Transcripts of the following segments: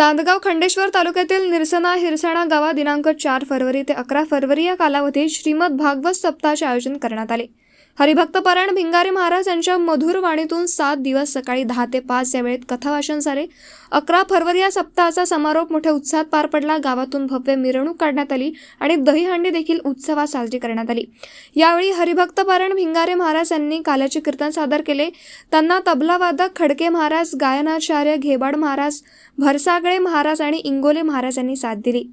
नांदगाव खंडेश्वर तालुक्यातील निरसना हिरसणा गावात दिनांक चार फरवरी ते अकरा फरवरी या कालावधीत श्रीमद भागवत सप्ताहाचे आयोजन करण्यात आले. हरिभक्त पारायण भिंगारी महाराज यांच्या मधुर वाणीतून सात दिवस सकाळी दहा ते पाच या वेळेत कथावाचन झाले अकरा फरवरी या सप्ताहाचा समारोप मोठ्या उत्साहात पार पडला. गावातून भव्य मिरवणूक काढण्यात आली आणि दहीहंडी देखील उत्सवात साजरी करण्यात आली. यावेळी हरिभक्तपरायण भिंगारे महाराज यांनी काल्याचे कीर्तन सादर केले. त्यांना तबलावादक खडके महाराज गायनाचार्य घेबाड महाराज भरसागळे महाराज आणि इंगोले महाराज यांनी साथ दिली.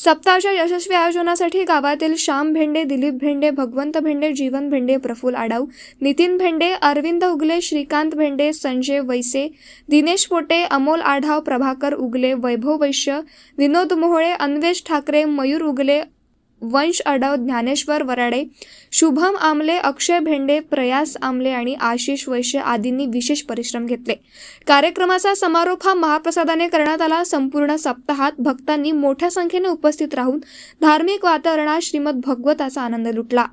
सप्ताहाच्या यशस्वी आयोजनासाठी गावातील श्याम भेंडे दिलीप भेंडे भगवंत भेंडे जीवन भेंडे प्रफुल आडाऊ नितीन भेंडे अरविंद उगले श्रीकांत भेंडे संजय वैसे दिनेश पोटे अमोल आढाव प्रभाकर उगले वैभव वैश्य विनोद मोहोळे अन्वेष ठाकरे मयूर उगले वंश अडाव ज्ञानेश्वर वराडे शुभम आमले अक्षय भेंडे प्रयास आमले आणि आशिष वैश्य आदींनी विशेष परिश्रम घेतले. कार्यक्रमाचा समारोप हा महाप्रसादाने करण्यात आला. संपूर्ण सप्ताहात भक्तांनी मोठ्या संख्येने उपस्थित राहून धार्मिक वातावरणात श्रीमद भगवताचा आनंद लुटला.